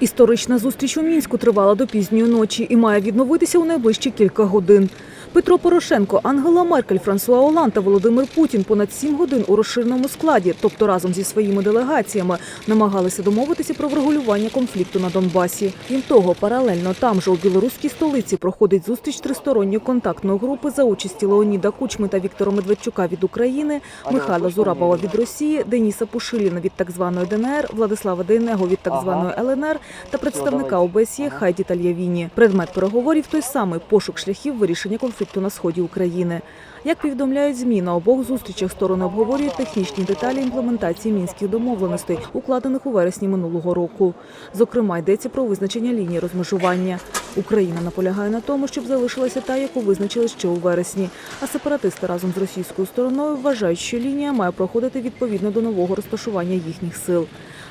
Історична зустріч у Мінську тривала до пізньої ночі і має відновитися у найближчі кілька годин. Петро Порошенко, Ангела Меркель, Франсуа Оланд та Володимир Путін понад сім годин у розширеному складі, тобто разом зі своїми делегаціями, намагалися домовитися про врегулювання конфлікту на Донбасі. Крім того, паралельно там же у білоруській столиці проходить зустріч тристоронньої контактної групи за участі Леоніда Кучми та Віктора Медведчука від України, Михайла Зурабова від Росії, Деніса Пушиліна від так званої ДНР, Владислава Дейнего від так званої ЛНР та представника ОБСЄ Хайді Тальявіні. Предмет переговорів той самий пошук шляхів вирішення конфлікту на сході України. Як повідомляють ЗМІ, на обох зустрічах сторони обговорюють технічні деталі імплементації мінських домовленостей, укладених у вересні минулого року. Зокрема, йдеться про визначення лінії розмежування. Україна наполягає на тому, щоб залишилася та, яку визначили ще у вересні. А сепаратисти разом з російською стороною вважають, що лінія має проходити відповідно до нового розташування їхніх сил.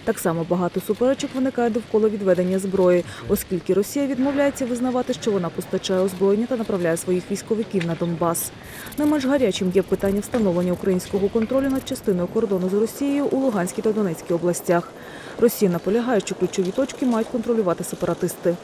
Так само багато суперечок виникає довкола відведення зброї, оскільки Росія відмовляється визнавати, що вона постачає озброєння та направляє своїх військовиків на Донбас. Не менш гарячим є питання встановлення українського контролю над частиною кордону з Росією у Луганській та Донецькій областях. Росія наполягає, що ключові точки мають контролювати сепаратисти.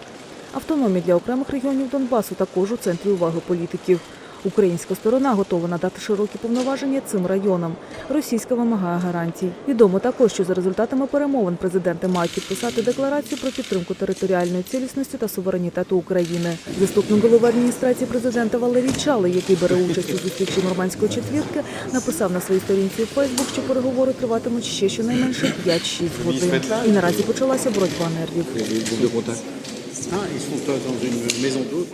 Автономія для окремих регіонів Донбасу також у центрі уваги політиків. Українська сторона готова надати широкі повноваження цим районам. Російська вимагає гарантій. Відомо також, що за результатами перемовин президенти мають підписати декларацію про підтримку територіальної цілісності та суверенітету України. Заступник голови адміністрації президента Валерій Чалий, який бере участь у зустрічі нормандської четвірки, написав на своїй сторінці у Фейсбук, що переговори триватимуть ще щонайменше 5-6 годин. І наразі почалася боротьба нервів. Ah, ils sont euh, dans une maison d'hôte.